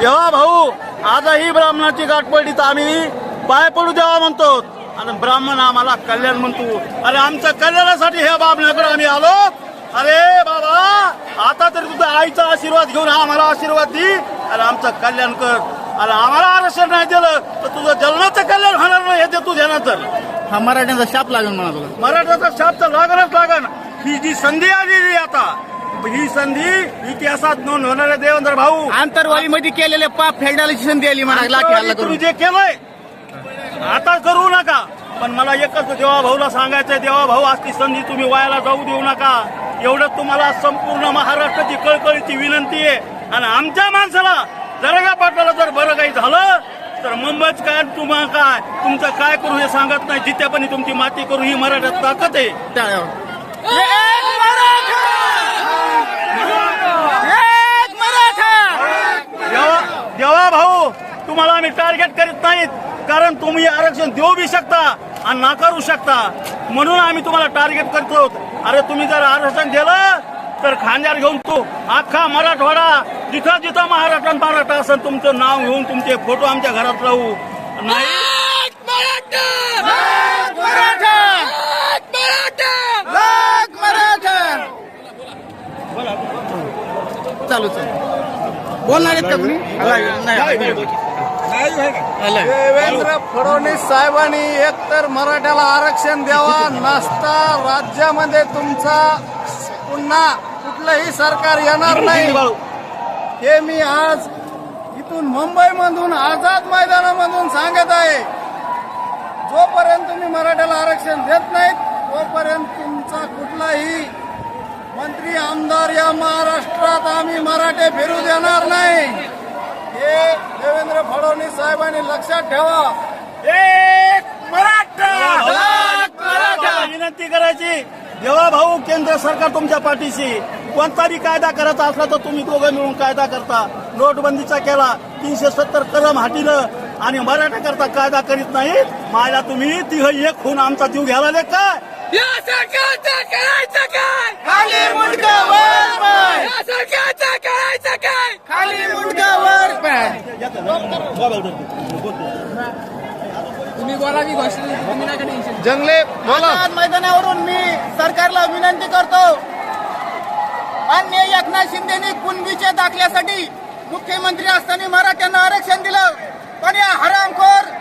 तेव्हा भाऊ आजही ब्राह्मणाची गाठ पडली तर आम्ही पाय पडू द्यावा म्हणतो. आणि ब्राह्मण आम्हाला कल्याण म्हणतो. अरे आमच्या कल्याणासाठी ह्या बाबण्याकडे आम्ही आलो. अरे बाबा आता तरी तुझ्या आईचा आशीर्वाद घेऊन आम्हाला आशीर्वाद दे. आणि आमचं कल्याण कर. आणि आम्हाला आरक्षण नाही दिलं तर तुझं जन्माचं कल्याण होणार नाही हे ते तू ध्यानात धर हा मराठ्यांचा शाप लागेल म्हणा तुला. मराठाचा शाप तर लागणच लागण ही जी संधी आलेली आता ही संधी इतिहासात नोंद होणारे देवेंद्र भाऊ. आंतरवालीमध्ये केलेले पाप फेडायची संधी आली हल्ला तुम्ही जे केलंय आता करू नका. पण मला एकच देवा भाऊला सांगायचंय देवा भाऊ आज ती संधी तुम्ही वायाला जाऊ देऊ नका. एवढं तुम्हाला संपूर्ण महाराष्ट्राची कळकळीची विनंती आहे. आणि आमच्या माणसाला जरगा पाटलाला जर बरं काही झालं तर मुंबईच काय तुम्हाला काय? तुमचं काय करू हे सांगत नाही. जित्यापणी तुमची माती करू ही मराठ्यात ताकद आहे टाळ्यावर. एक मराठा! एक मराठा! देवा देवा भाऊ तुम्हाला आम्ही टार्गेट करीत नाहीत. कारण तुम्ही आरक्षण देऊ बी शकता आणि नाकारू शकता. म्हणून आम्ही तुम्हाला टार्गेट करतो. अरे तुम्ही जर आरक्षण दिलं तर खांद्यावर घेऊन तू अख्खा मराठवाडा जिथं जिथं महाराष्ट्रात मराठा असेल तुमचं नाव घेऊन तुमचे फोटो आमच्या घरात राहू. नाही! चालू चालू. बोलणार आहेत का तुम्ही? देवेंद्र फडणवीस साहेबांनी एकतर मराठ्याला आरक्षण द्यावा नसता राज्यामध्ये तुमचा पुन्हा कुठलंही सरकार येणार नाही. हे मी आज इथून मुंबईमधून आझाद मैदानामधून सांगत आहे. जोपर्यंत तुम्ही मराठ्याला आरक्षण देत नाहीत तोपर्यंत तुमचा कुठलाही मंत्री आमदार या महाराष्ट्रात आम्ही मराठे फिरू देणार नाही. हे देवेंद्र फडणवीस साहेबांनी लक्षात ठेवा. एक मराठा! विनंती करायची देवा भाऊ केंद्र सरकार तुमच्या पाठीशी. कोणताही कायदा करायचा असला तर तुम्ही दोघं मिळून कायदा करता. नोटबंदीचा केला तीनशे सत्तर कलम हाटीनं आणि मराठा करता कायदा करीत नाही. माझ्या तुम्ही तिघ एक खून आमचा जीव घ्यायला काय या सरकारचं करायचं काय? खाली मुंडका वर पाय या सरकारचं करायचं काय? खाली मुंडका वर पाय तुम्ही बोला मी घोषणा तुम्ही नका टेन्शन जंगले बोला. मैदानावरून मी सरकारला विनंती करतो. मान्य एकनाथ शिंदेनी कुणबीच्या दाखल्यासाठी मुख्यमंत्री असताना मराठ्यांना आरक्षण दिलं. पण या हरामखोर